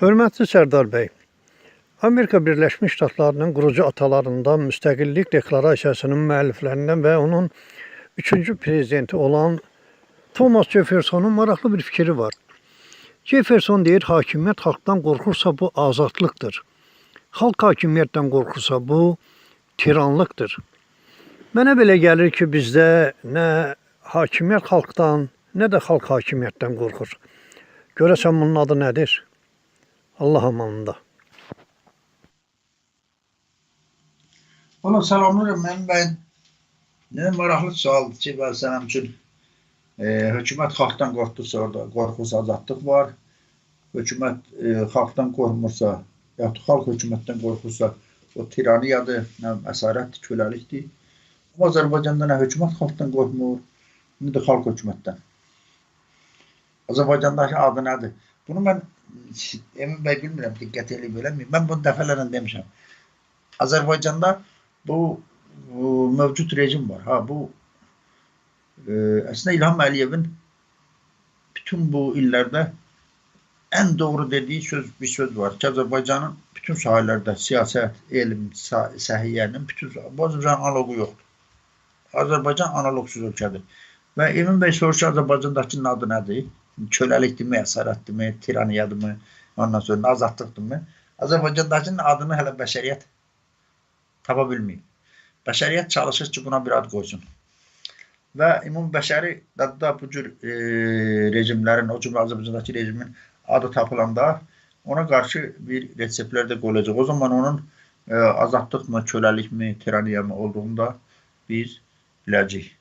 Hörmətli Sərdar bəy, Amerika Birləşmiş Ştatlarının qurucu atalarından müstəqillik deklarasiyasının müəlliflərindən və onun üçüncü prezidenti olan Thomas Jeffersonun maraqlı bir fikri var. Jefferson deyir, hakimiyyət xalqdan qorxursa bu azadlıqdır. Xalq hakimiyyətdən qorxursa bu tiranlıqdır. Mənə belə gəlir ki, bizdə nə hakimiyyət xalqdan, nə də xalq hakimiyyətdən qorxur. Görəsən bunun adı nədir? Allah amanında. Valla salamlayıram mən bəyin. Ne maraqlı sualdır ki, ben sənin üçün e, hökumət xalqdan qorxdursa orada qorxursa azadlıq var. Hökumət e, xalqdan qorxmursa, yaxud xalq hökumətdən qorxursa o tiraniyadır, nə əsarətdir, köləlikdir. Amma Azərbaycanda nə hökumət xalqdan qorxmur, nə də xalq hökumətdən. Azərbaycandakı adı nədir? Bunu mən Emin bəy bilmirəm, diqqət eləyib eləməyim. Mən bunu dəfələrlə demişəm. Azərbaycanda bu, bu mövcud rejim var. Ha bu e, aslında İlham Əliyevin bütün bu illərdə en doğru dediği söz bir söz var ki Azərbaycanın bütün sahələrdə siyasət, elm, sah- səhiyyənin bütün bu Azərbaycanın analogu yoxdur. Azərbaycan analogsuz ölkədir. Və Emin bəy soruşur Azərbaycandakının adı nədir? Köləlikdirmi, əsarətdirmi, tiraniyadırmı, ondan sonra azadlıqdırmı? Azərbaycandakının adını hələ bəşəriyyət tapa bilməyib. Bəşəriyyət çalışır ki, buna bir ad qoysun. Və ümumi bəşəri dadda bu cür e, rejimlərin, o cümlə Azərbaycandakı rejimin adı tapılanda ona qarşı bir reseptlər də qoyulacaq. O zaman onun e, azadlıqmı, köləlikmi, tiraniya mı olduğunu da biz biləcəyik.